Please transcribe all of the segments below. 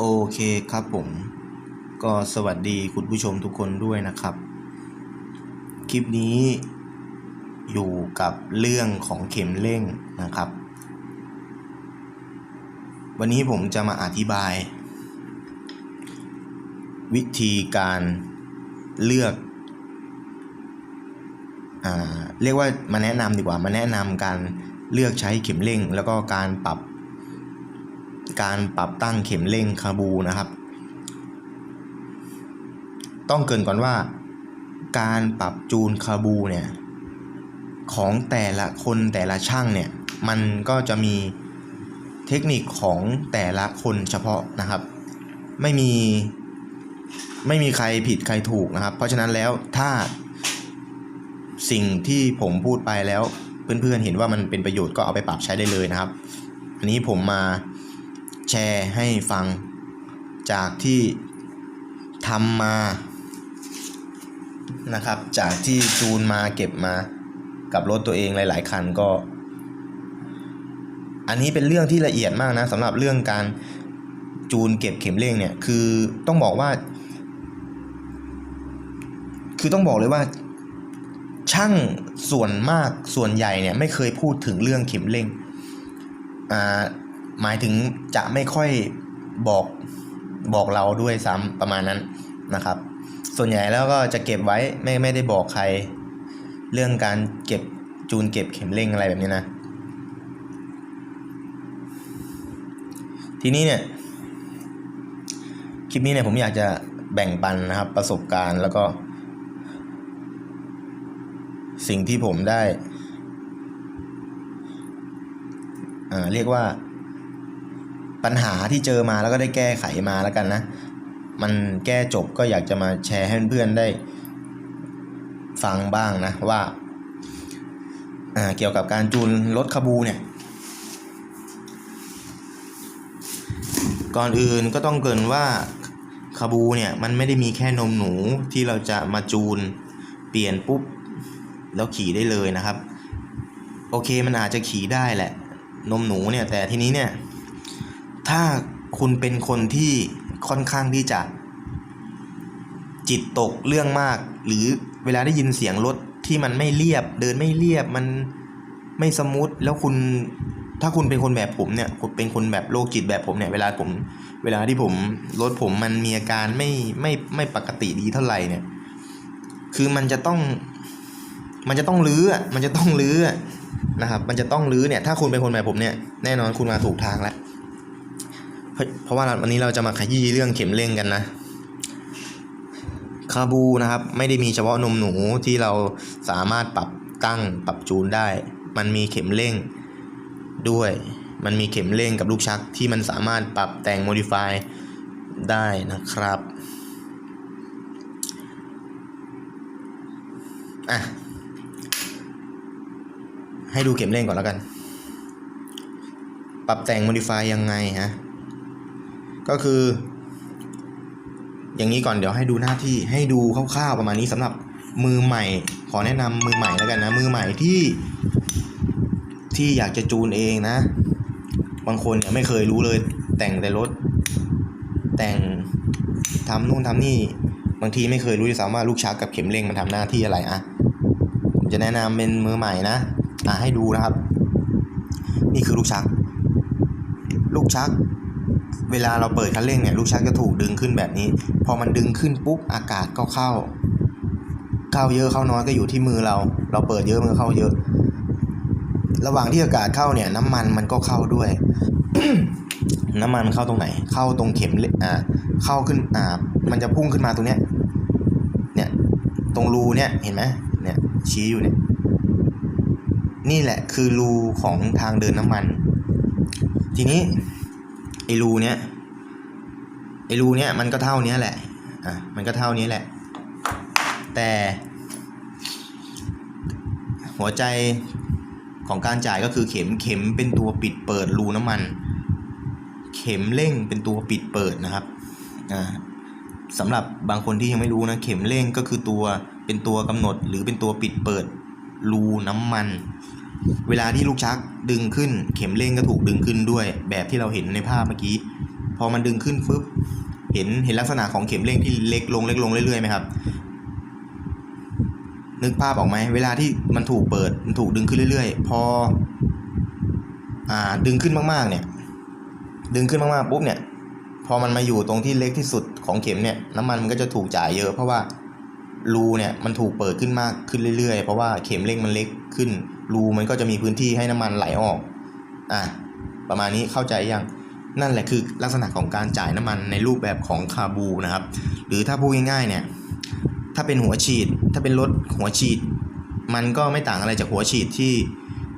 โอเคครับผม ก็สวัสดีคุณผู้ชมทุกคนด้วยนะครับ คลิปนี้อยู่กับเรื่องของเข็มเร่งนะครับ วันนี้ผมจะมาอธิบาย วิธีการเลือกอ่าเรียกว่ามาแนะนำดีกว่ามาแนะนำการเลือกใช้เข็มเร่ง แล้วก็การปรับ การปรับตั้งเข็มเร่งคาบูนะครับ ต้องเกรินก่อนว่า การปรับจูนคาบูเนี่ยของแต่ละคนแต่ละช่างเนี่ยมันก็จะมีเทคนิคของแต่ละคนเฉพาะนะครับ ไม่มีไม่มีใครผิดใครถูกนะครับ เพราะฉะนั้นแล้วถ้าสิ่งที่ผมพูดไปแล้วเพื่อนๆเห็นว่ามันเป็นประโยชน์ก็เอาไปปรับใช้ได้เลยนะครับ อันนี้ผมมา แชร์ให้ฟังจากที่ทำมานะครับ จากที่จูนมาเก็บมากับรถตัวเองหลาย ๆ คันก็ อันนี้เป็นเรื่องที่ละเอียดมากนะสำหรับเรื่องการจูนเก็บเข็มเร่งเนี่ยคือต้องบอกว่า คือต้องบอกเลยว่า ช่างส่วนมากส่วนใหญ่เนี่ยไม่เคยพูดถึงเรื่องเข็มเร่งอ่า หมายถึงจะไม่ค่อยบอกบอกเราด้วยซ้ำประมาณนั้นนะครับ ส่วนใหญ่แล้วก็จะเก็บไว้ไม่ไม่ได้บอกใคร เรื่องการเก็บจูนเก็บเข็มเร่งอะไรแบบนี้นะ ทีนี้เนี่ย คลิปนี้เนี่ยผมอยากจะแบ่งปันนะครับประสบการณ์แล้วก็ สิ่งที่ผมได้อ่าเรียกว่า ปัญหาที่เจอมาแล้วก็ได้แก้ไขมาแล้วกันนะ มันแก้จบก็อยากจะมาแชร์ให้เพื่อนๆได้ ฟังบ้างนะว่าเกี่ยวกับการจูนรถคาบูเนี่ย ก่อนอื่นก็ต้องเกินว่าคาบูเนี่ยมันไม่ได้มีแค่นมหนูที่เราจะมาจูนเปลี่ยนปุ๊บแล้วขี่ได้เลยนะครับ โอเคมันอาจจะขี่ได้แหละ นมหนูเนี่ยแต่ทีนี้เนี่ย ถ้าคุณเป็นคนที่ค่อนข้างที่จะจิตตกเรื่องมาก หรือเวลาได้ยินเสียงรถที่มันไม่เรียบ เดินไม่เรียบมันไม่สมูทแล้วคุณถ้าคุณเป็นคนแบบผมเนี่ยคุณเป็นคนแบบโรคจิตแบบผมเนี่ย เวลาผม เวลาที่ผมรถผมมันมีอาการไม่ไม่ไม่ปกติดีเท่าไหร่เนี่ย คือมันจะต้อง มันจะต้องลื้อมันจะต้องลื้อนะครับ มันจะต้องลื้อเนี่ย ถ้าคุณเป็นคนแบบผมเนี่ย แน่นอนคุณมาถูกทางแล้ว เพราะว่าวันนี้เราจะมาขยี้เรื่องเข็มเร่งกันนะคาบูนะครับ ไม่ได้มีเฉพาะนมหนูที่เราสามารถปรับตั้งปรับจูนได้ มันมีเข็มเร่งด้วย มันมีเข็มเร่งกับลูกชักที่มันสามารถปรับแต่ง modify ได้นะครับอะให้ดูเข็มเร่งก่อนแล้วกัน ปรับแต่ง modify ยังไงฮะ ก็คือ อย่างนี้ก่อนเดี๋ยวให้ดูหน้าที่ให้ดูคร่าวๆประมาณนี้สำหรับมือใหม่ ขอแนะนำมือใหม่แล้วกันนะ มือใหม่ที่ที่อยากจะจูนเองนะ บางคนเนี่ยไม่เคยรู้เลย แต่งแต่รถ แต่งทำนู่นทำนี่ บางทีไม่เคยรู้ด้วยซ้ำว่าลูกชักกับเข็มเร่งมันทำหน้าที่อะไรอะผมจะแนะนำเป็นมือใหม่นะอะให้ดูนะครับ นี่คือลูกชัก ลูกชัก เวลาเราเปิดคันเร่งเนี่ยลูกชักจะถูกดึงขึ้นแบบนี้ พอมันดึงขึ้นปุ๊บอากาศก็เข้า เข้าเยอะเข้าน้อยก็อยู่ที่มือเรา เราเปิดเยอะมันก็เข้าเยอะ ระหว่างที่อากาศเข้าเนี่ย น้ำมันมันก็เข้าด้วย น้ำมันเข้าตรงไหน เข้าตรงเข็มเล็อ่าเข้าขึ้นอ่ามันจะพุ่งขึ้นมาตรงเนี้ยเนี่ยตรงรูเนี่ยเห็นไหมเนี่ยชี้อยู่เนี่ยนี่แหละคือรูของทางเดินน้ำมัน ทีนี้ ไอรูเนี้ยไอรูเนี้ยมันก็เท่านี้แหละอะมันก็เท่านี้แหละ แต่ หัวใจของการจ่ายก็คือเข็มเข็มเป็นตัวปิดเปิดรูน้ำมัน เข็มเร่งเป็นตัวปิดเปิดนะครับอ่าสำหรับบางคนที่ยังไม่รู้นะเข็มเร่งก็คือตัวเป็นตัวกำหนดหรือเป็นตัวปิดเปิดรูน้ำมัน เวลาที่ลูกชักดึงขึ้น เข็มเร่งก็ถูกดึงขึ้นด้วย แบบที่เราเห็นในภาพเมื่อกี้ พอมันดึงขึ้นปุ๊บเห็นเห็นลักษณะของเข็มเร่งที่เล็กลงเล็กลงเรื่อยๆไหมครับ นึกภาพออกไหมเวลาที่มันถูกเปิดมันถูกดึงขึ้นเรื่อยๆ พออ่าดึงขึ้นมากๆเนี่ย ดึงขึ้นมากๆปุ๊บเนี่ย พอมันมาอยู่ตรงที่เล็กที่สุดของเข็มเนี่ยน้ำมันมันก็จะถูกจ่ายเยอะเพราะว่า รูเนี่ยมันถูกเปิดขึ้นมากขึ้นเรื่อยๆ เพราะว่าเข็มเร่งมันเล็กขึ้น รูมันก็จะมีพื้นที่ให้น้ำมันไหลออก อะ ประมาณนี้เข้าใจยัง นั่นแหละคือลักษณะของการจ่ายน้ำมันในรูปแบบของคาบูนะครับ หรือถ้าพูดง่ายๆเนี่ย ถ้าเป็นหัวฉีด ถ้าเป็นรถหัวฉีด มันก็ไม่ต่างอะไรจากหัวฉีดที่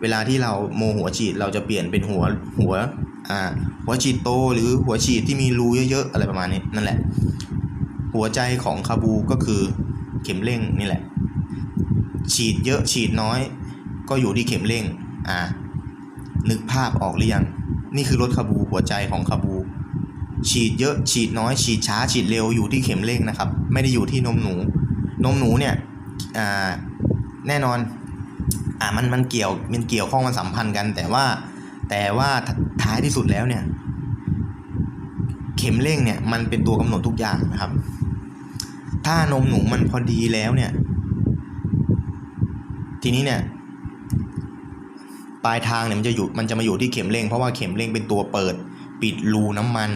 เวลาที่เราโมหัวฉีดเราจะเปลี่ยนเป็นหัวหัวอ่าหัวฉีดโตหรือหัวฉีดที่มีรูเยอะๆอะไรประมาณนี้นั่นแหละ หัวใจของคาบูก็คือ เข็มเร่งนี่แหละ ฉีดเยอะฉีดน้อย ก็อยู่ที่เข็มเร่งอ่านึกภาพออกหรือยัง นี่คือรถคาบูหัวใจของคาบู ฉีดเยอะฉีดน้อย ฉีดช้าฉีดเร็วอยู่ที่เข็มเร่งนะครับ ไม่ได้อยู่ที่นมหนู นมหนูเนี่ยอ่าแน่นอนอ่ามันมันเกี่ยวมันเกี่ยวข้องมันสัมพันธ์กัน แต่ว่าแต่ว่าท้ายที่สุดแล้วเนี่ย เข็มเร่งเนี่ยมันเป็นตัวกำหนดทุกอย่างนะครับ ถ้านมหนูมันพอดีแล้วเนี่ย ทีนี้เนี่ย ปลายทางเนี่ยมันจะอยู่มันจะมาอยู่ที่เข็มเร่ง เพราะว่าเข็มเร่งเป็นตัวเปิด ปิดรูน้ำมัน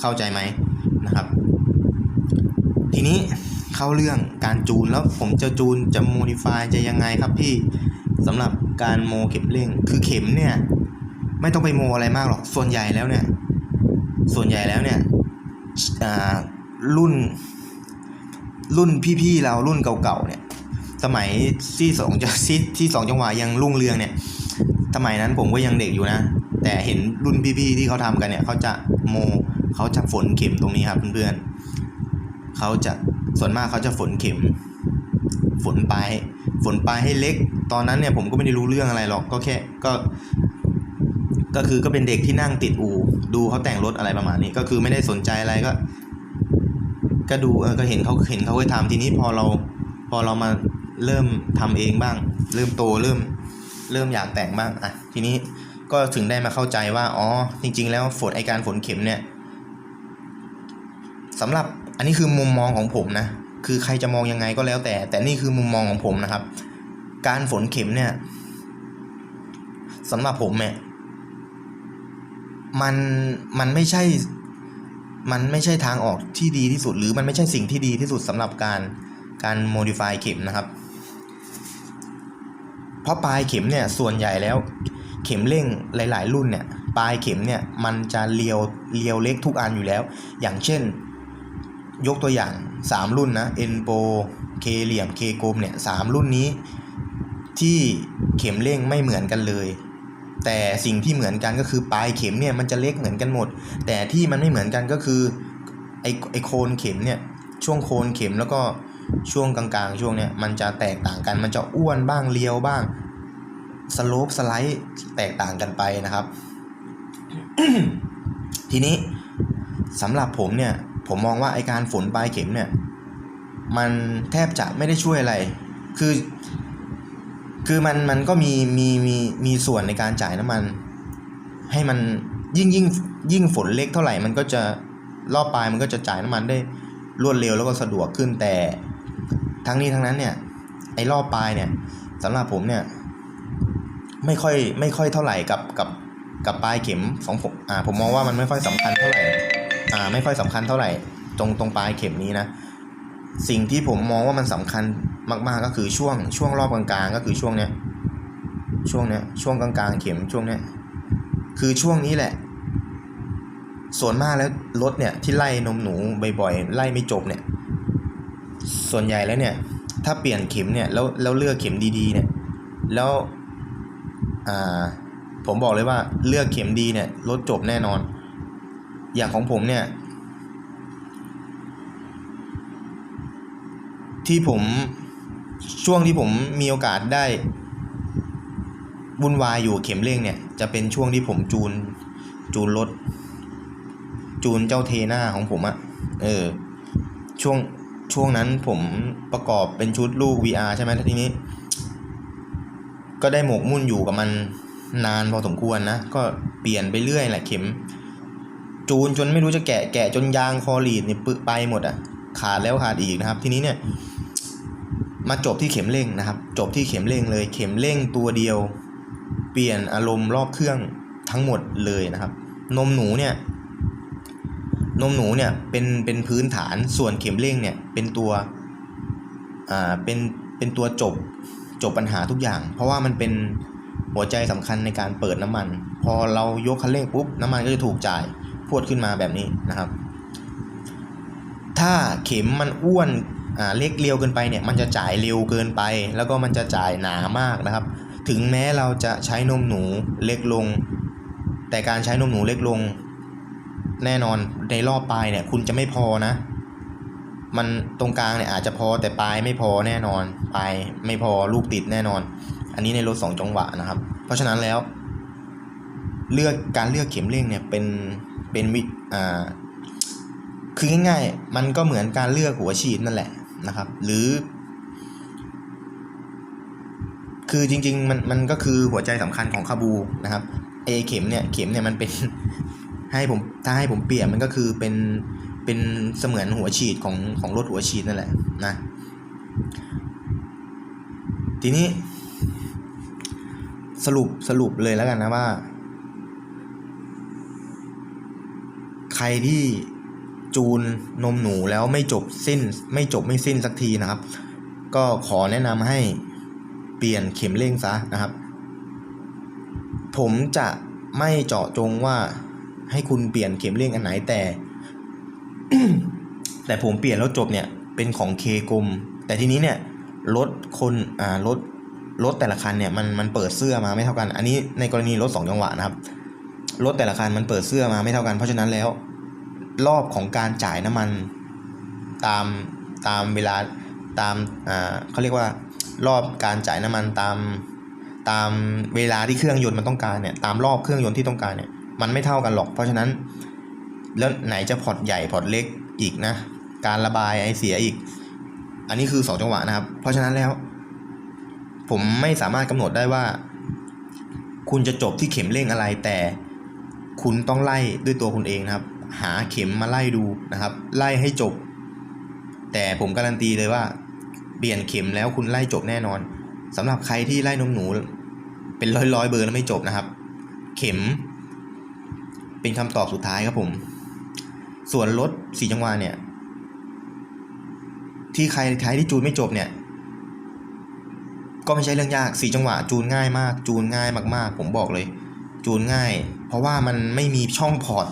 เข้าใจไหมนะครับ ทีนี้เข้าเรื่องการจูนแล้วผมจะจูนจะโมดิฟายจะยังไงครับพี่สำหรับการโมเข็มเร่ง คือเข็มเนี่ย ไม่ต้องไปโมอะไรมากหรอกส่วนใหญ่แล้วเนี่ย ส่วนใหญ่แล้วเนี่ย รุ่น รุ่นพี่ๆเรารุ่นเก่าๆเนี่ย สมัยที่สองจะที่ที่สองจังหวะยังรุ่งเรืองเนี่ย สมัยนั้นผมก็ยังเด็กอยู่นะ แต่เห็นรุ่นพี่ๆที่เขาทำกันเนี่ยเขาจะโมเขาจะฝนเข็มตรงนี้ครับเพื่อนๆเขาจะส่วนมากเขาจะฝนเข็ม ฝนปลายฝนปลายให้เล็ก ตอนนั้นเนี่ยผมก็ไม่ได้รู้เรื่องอะไรหรอกก็แค่ก็ก็คือก็เป็นเด็กที่นั่งติดอู่ดูเขาแต่งรถอะไรประมาณนี้ ก็คือไม่ได้สนใจอะไรก็ ก็ดูเออก็เห็นเขาเห็นเขาเคยทำทีนี้พอเราพอเรามาเริ่มทำเองบ้าง เริ่มโตเริ่มเริ่มอยากแต่งบ้างอะทีนี้ก็ถึงได้มาเข้าใจว่าอ๋อจริง ๆ แล้วฝนไอการฝนเข็มเนี่ยสำหรับอันนี้คือมุมมองของผมนะคือใครจะมองยังไงก็แล้วแต่ แต่นี่คือมุมมองของผมนะครับ การฝนเข็มเนี่ยสำหรับผมเนี่ยมันมันไม่ใช่ มันไม่ใช่ทางออกที่ดีที่สุด หรือมันไม่ใช่สิ่งที่ดีที่สุดสำหรับการการโมดิฟายเข็มนะครับ เพราะปลายเข็มเนี่ยส่วนใหญ่แล้วเข็มเร่งหลาย ๆ รุ่นเนี่ยปลายเข็มเนี่ยมันจะเลียวเลียวเล็กทุกอันอยู่แล้ว อย่างเช่น ยกตัวอย่าง 3 รุ่นนะเอ็นโปเคเหลี่ยมเคกลมเนี่ยสามรุ่นนี้ที่เข็มเร่งไม่เหมือนกันเลย แต่สิ่งที่เหมือนกันก็คือปลายเข็มเนี่ยมันจะเล็กเหมือนกันหมด แต่ที่มันไม่เหมือนกันก็คือไอไอโคนเข็มเนี่ยช่วงโคนเข็มแล้วก็ช่วงกลางๆ ช่วงเนี้ยมันจะแตกต่างกันมันจะอ้วนบ้างเลียวบ้างสโลปสไลด์แตกต่างกันไปนะครับ ทีนี้สำหรับผมเนี่ย ผมมองว่าไอการฝนปลายเข็มเนี่ย มันแทบจะไม่ได้ช่วยอะไร คือ คือมันมันก็มีมีมีมีส่วนในการจ่ายน้ำมัน ให้มันยิ่งยิ่งยิ่งฝนเล็กเท่าไหร่มันก็จะรอบปลายมันก็จะจ่ายน้ำมันได้รวดเร็วแล้วก็สะดวกขึ้นแต่ทั้งนี้ทั้งนั้นเนี่ย ไอ้รอบปลายเนี่ยสำหรับผมเนี่ย ไม่ค่อยไม่ค่อยเท่าไหร่กับกับกับปลายเข็มของผมอ่าผมมองว่ามันไม่ค่อยสำคัญเท่าไหร่อ่าไม่ค่อยสำคัญเท่าไหร่ ตรงตรงปลายเข็มนี้นะ สิ่งที่ผมมองว่ามันสำคัญ มากๆก็คือช่วงช่วงรอบกลางๆ ก็คือช่วงเนี้ยช่วงเนี้ยช่วงกลางๆ เข็มช่วงเนี้ยคือช่วงนี้แหละ ส่วนมากแล้วรถเนี่ยที่ไล่นมหนูบ่อยๆไล่ไม่จบเนี่ย ส่วนใหญ่แล้วเนี่ย ถ้าเปลี่ยนเข็มเนี่ยแล้วแล้วเลือกเข็มดีๆเนี่ย แล้วอ่าผมบอกเลยว่าเลือกเข็มดีเนี่ยรถจบแน่นอน อย่างของผมเนี่ย ที่ผม ช่วงที่ผมมีโอกาสได้วุ่นวายอยู่เข็มเร่งเนี่ย จะเป็นช่วงที่ผมจูน จูนรถ จูนเจ้าเทน่าของผมอะเออ ช่วงช่วงนั้นผมประกอบเป็นชุดลูก VR ใช่ไหมทีนี้ ก็ได้หมกมุ่นอยู่กับมันนานพอสมควรนะ ก็เปลี่ยนไปเรื่อยแหละเข็ม จูนจนไม่รู้จะแกะแกะจนยางคอรีดเนี่ยปึไปหมดอะ ขาดแล้วขาดอีกนะครับ ทีนี้เนี่ย มาจบที่เข็มเร่งนะครับ จบที่เข็มเร่งเลย เข็มเร่งตัวเดียว เปลี่ยนอารมณ์รอบเครื่องทั้งหมดเลยนะครับ นมหนูเนี่ย นมหนูเนี่ยเป็นเป็นพื้นฐานส่วนเข็มเร่งเนี่ยเป็นตัวอ่าเป็นเป็นตัวจบจบปัญหาทุกอย่าง เพราะว่ามันเป็นหัวใจสำคัญในการเปิดน้ำมัน พอเรายกคันเร่งปุ๊บน้ำมันก็จะถูกจ่ายพวดขึ้นมาแบบนี้นะครับ ถ้าเข็มมันอ้วน เล็กเร็วเกินไปเนี่ยมันจะจ่ายเร็วเกินไป แล้วก็มันจะจ่ายหนามากนะครับ ถึงแม้เราจะใช้นมหนูเล็กลง แต่การใช้นมหนูเล็กลง แน่นอนในรอบปลายเนี่ยคุณจะไม่พอนะ มันตรงกลางเนี่ยอาจจะพอแต่ปลายไม่พอแน่นอนปลายไม่พอลูกติดแน่นอน อันนี้ในรถสองจังหวะนะครับ เพราะฉะนั้นแล้วเลือกการเลือกเข็มเร่งเนี่ยเป็นเป็นวิอ่าคือง่ายๆ มันก็เหมือนการเลือกหัวฉีดนั่นแหละ นะครับ หรือ คือจริง ๆ มันมันก็คือหัวใจสำคัญของคาบูนะครับเอเข็มเนี่ยเข็มเนี่ยมันเป็นให้ผมถ้าให้ผมเปรียบมันก็คือเป็นเป็นเสมือนหัวฉีดของของรถหัวฉีดนั่นแหละนะ ทีนี้สรุปสรุปเลยแล้วกันนะว่า ใครที่ จูนนมหนูแล้วไม่จบสิ้น ไม่จบไม่สิ้นสักทีนะครับ ก็ขอแนะนำให้เปลี่ยนเข็มเร่งซะนะครับ ผมจะไม่เจาะจงว่าให้คุณเปลี่ยนเข็มเร่งอันไหนแต่ แต่ผมเปลี่ยนแล้วจบเนี่ยเป็นของเคกลม แต่ทีนี้เนี่ยรถคนอ่ารถรถแต่ละคันเนี่ยมันมันเปิดเสื้อมาไม่เท่ากัน อันนี้ในกรณีรถสองจังหวะนะครับรถแต่ละคันมันเปิดเสื้อมาไม่เท่ากันเพราะฉะนั้นแล้ว รอบของการจ่ายน้ำมัน ตามตามเวลาตามอ่าเขาเรียกว่ารอบการจ่ายน้ำมันตามตามเวลาที่เครื่องยนต์มันต้องการเนี่ยตามรอบเครื่องยนต์ที่ต้องการเนี่ยมันไม่เท่ากันหรอก เพราะฉะนั้น แล้วไหนจะพอร์ตใหญ่พอร์ตเล็กอีกนะ การระบายไอเสียอีก อันนี้คือสองจังหวะนะครับ เพราะฉะนั้นแล้ว ผมไม่สามารถกำหนดได้ว่า คุณจะจบที่เข็มเร่งอะไรแต่คุณต้องไล่ด้วยตัวคุณเองนะครับ หาเข็มมาไล่ดูนะครับ ไล่ให้จบ แต่ผมการันตีเลยว่า เปลี่ยนเข็มแล้วคุณไล่จบแน่นอนสำหรับใครที่ไล่นมหนู เป็นร้อยร้อยเบอร์แล้วไม่จบนะครับ เข็ม เป็นคำตอบสุดท้ายครับผม ส่วนรถสีจังหวะเนี่ย ที่ใครใครที่จูนไม่จบเนี่ยก็ไม่ใช่เรื่องยากสีจังหวะ จูนง่ายมาก จูนง่ายมากๆ ผมบอกเลย จูนง่าย เพราะว่ามันไม่มีช่องพอร์ต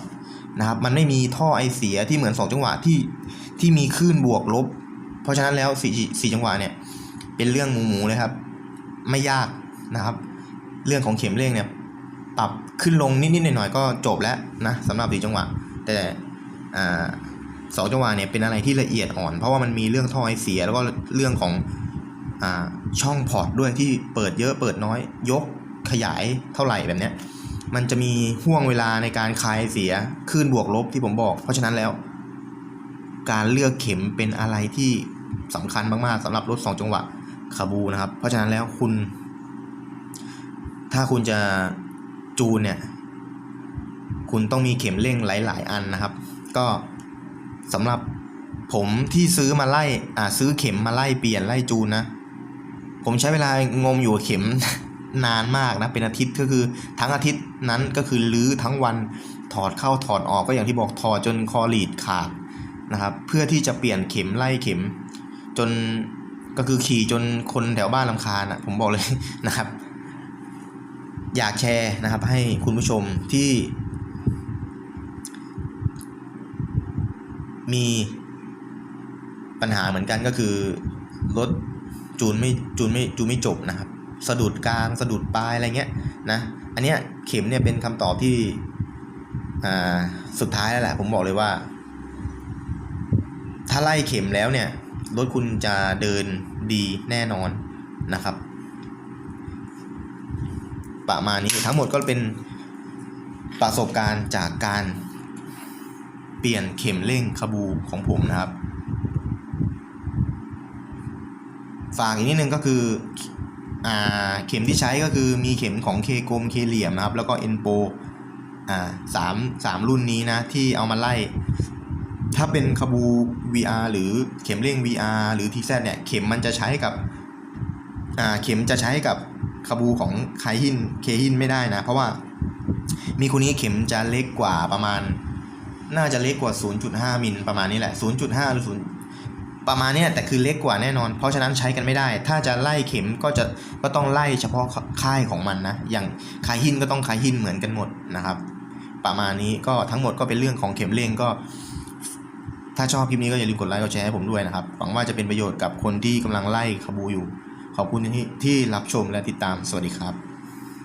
นะครับ มันไม่มีท่อไอเสียที่เหมือนสองจังหวะที่ที่มีคลื่นบวกลบ เพราะฉะนั้นแล้วสีสีจังหวะเนี่ยเป็นเรื่องหมูหมูเลยครับ ไม่ยากนะครับ เรื่องของเข็มเร่งเนี่ยปรับขึ้นลงนิดๆหน่อยๆก็จบแล้วนะสำหรับสีจังหวะ แต่สองจังหวะเนี่ยเป็นอะไรที่ละเอียดอ่อน เพราะว่ามันมีเรื่องท่อไอเสียแล้วก็เรื่องของอช่องพอร์ตด้วยที่เปิดเยอะเปิดน้อยยกขยายเท่าไหร่แบบเนี้ย มันจะมีห่วงเวลาในการคลายเสียคลื่นบวกลบที่ผมบอก เพราะฉะนั้นแล้ว การเลือกเข็มเป็นอะไรที่สำคัญมากๆสำหรับรถสองจังหวะคาบูนะครับ เพราะฉะนั้นแล้วคุณ ถ้าคุณจะจูนเนี่ย คุณต้องมีเข็มเร่งหลาย ๆ อันนะครับ ก็สำหรับผมที่ซื้อมาไล่อ่าซื้อเข็มมาไล่เปลี่ยนไล่จูนนะ ผมใช้เวลางมอยู่กับเข็ม นานมากนะเป็นอาทิตย์ก็คือทั้งอาทิตย์นั้นก็คือลื้อทั้งวันถอดเข้าถอดออกก็อย่างที่บอกถอดจนคอลีดขาดนะครับเพื่อที่จะเปลี่ยนเข็มไล่เข็ม จนก็คือขี่จนคนแถวบ้านลำคาญอะผมบอกเลยนะครับ อยากแชร์นะครับให้คุณผู้ชมที่ มีปัญหาเหมือนกันก็คือรถจูนไม่จูนไม่จูนไม่จบนะครับ สะดุดกลางสะดุดปลายอะไรเงี้ยนะอันเนี้ยเข็มเนี่ยเป็นคำตอบที่อ่าสุดท้ายแล้วแหละผมบอกเลยว่า ถ้าไล่เข็มแล้วเนี่ยรถคุณจะเดินดีแน่นอนนะครับ ประมาณนี้ทั้งหมดก็เป็นประสบการณ์จากการเปลี่ยนเข็มเร่งคาบูของผมนะครับ ฝากอีกนิดนึงก็คือ อ่าเข็มที่ใช้ก็คือมีเข็มของเคกลมเคเหลี่ยมนะครับ แล้วก็เอ็นโปอ่าสามสามรุ่นนี้นะ ที่เอามาไล่ ถ้าเป็นคาบู VR หรือเข็มเร่ง VR หรือ TZ เนี่ย เข็มมันจะใช้กับอ่าเข็มจะใช้กับคาบูของไคฮินเคฮินไม่ได้นะ เพราะว่ามีคนนี้เข็มจะเล็กกว่าประมาณ น่าจะเล็กกว่า 0.5 มิลประมาณนี้แหละ 0.5 หรือ0 ประมาณนี้แต่คือเล็กกว่าแน่นอน เพราะฉะนั้นใช้กันไม่ได้ ถ้าจะไล่เข็มก็จะก็ต้องไล่เฉพาะค่ายของมันนะ อย่างคายหินก็ต้องคายหินเหมือนกันหมดนะครับ ประมาณนี้ก็ทั้งหมดก็เป็นเรื่องของเข็มเร่งก็ ถ้าชอบคลิปนี้ก็อย่าลืมกดไลค์กดแชร์ให้ผมด้วยนะครับ หวังว่าจะเป็นประโยชน์กับคนที่กำลังไล่ขบูอยู่ ขอบคุณที่ที่รับชมและติดตาม สวัสดีครับ